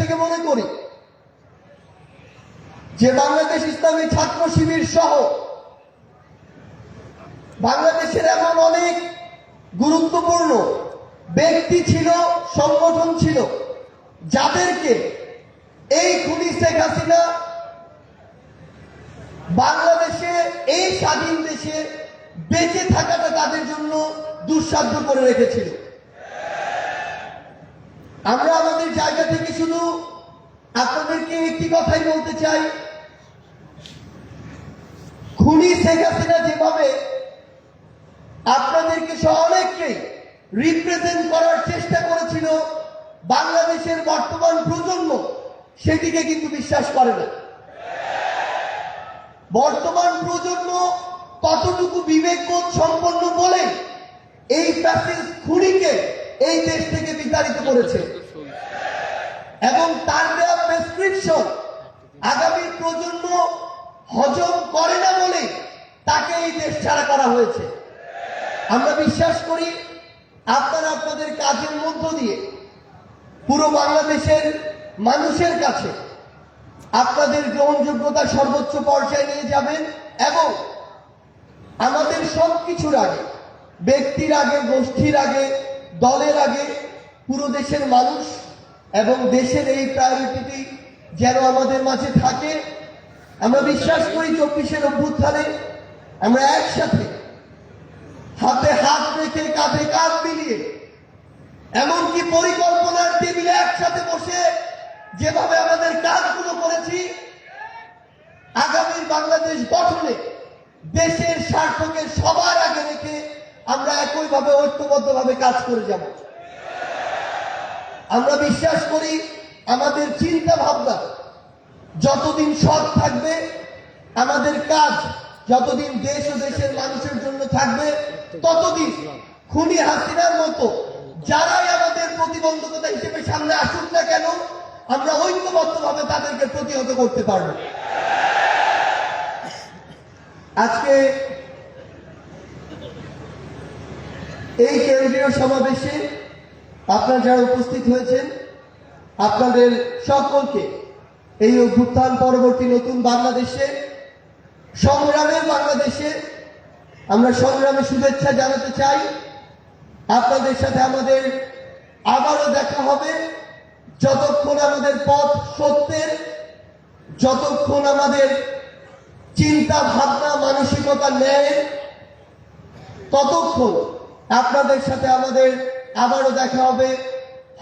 থেকে মনে করি যে বাংলাদেশ ইসলামী ছাত্র শিবির সহ বাংলাদেশের এমন অনেক গুরুত্বপূর্ণ ব্যক্তি ছিল, সংগঠন ছিল, যাদেরকে এই খুনি শেখ হাসিনা বাংলাদেশে, এই স্বাধীন দেশে বেঁচে থাকাটা তাদের জন্য দুঃসাধ্য করে রেখেছিল। আমরা থেকে শুধু আপনাদেরকে একটি কথাই বলতে চাই। খুনি শেখ হাসিনা যেভাবে আপনাদেরকে সহ অনেককেই রিপ্রেজেন্ট করার চেষ্টা করেছিল, বাংলাদেশের বর্তমান প্রজন্ম সেটিকে কিন্তু বিশ্বাস করে না। বর্তমান প্রজন্ম কতটুকু বিবেকবোধ সম্পন্ন বলে এই প্যাসেজ খুনিকে এই দেশ থেকে বিতাড়িত করেছে? এবং তার দেওয়া প্রেসক্রিপশন আগামী প্রজন্ম হজম করে না বলে তাকে এই দেশ ছাড়া করা হয়েছে। আমরা বিশ্বাস করি আপনারা আপনাদের কাজের মধ্য দিয়ে পুরো বাংলাদেশের মানুষের কাছে আপনাদের গ্রহণযোগ্যতা সর্বোচ্চ পর্যায়ে নিয়ে যাবেন এবং আমাদের সব কিছুর আগে, ব্যক্তির আগে, গোষ্ঠীর আগে, দলের আগে পুরো দেশের মানুষ এবং দেশের এই প্রায়োরিটি যেন আমাদের মাঝে থাকে। আমরা বিশ্বাস করি চব্বিশের অভ্যুত্থানে আমরা একসাথে হাতে হাত রেখে কাঁধে কাঁধ মিলিয়ে এমনকি পরিকল্পনার টেবিলে একসাথে বসে যেভাবে আমাদের কাজগুলো করেছি, আগামীর বাংলাদেশ গঠনে দেশের স্বার্থকে সবার আগে রেখে আমরা একইভাবে ঐক্যবদ্ধভাবে কাজ করে যাব। আমরা বিশ্বাস করি আমাদের চিন্তা ভাবনা যতদিন সৎ থাকবে, আমাদের কাজ যতদিন দেশ ও দেশের মানুষের জন্য থাকবে, ততদিন খুনি হাসিনার মতো যারাই আমাদের প্রতিবন্ধকতা হিসেবে সামনে আসুক না কেন, আমরা ঐক্যবদ্ধভাবে তাদেরকে প্রতিহত করতে পারব। আজকে এই কেন্দ্রীয় সমাবেশে আপনারা যারা উপস্থিত হয়েছেন, আপনাদের সকলকে এই অভ্যুত্থান পরবর্তী নতুন বাংলাদেশে, সংগ্রামের বাংলাদেশে আমরা সংগ্রামে শুভেচ্ছা জানাতে চাই। আপনাদের সাথে আমাদের আবারও দেখা হবে। যতক্ষণ আমাদের পথ সত্যের, যতক্ষণ আমাদের চিন্তা ভাবনা মানসিকতা নেয়, ততক্ষণ আপনাদের সাথে আমাদের আবারও দেখা হবে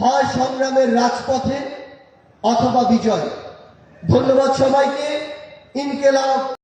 হয় সংগ্রামের রাজপথে অথবা বিজয়। ধন্যবাদ সবাইকে। ইনকেলাব।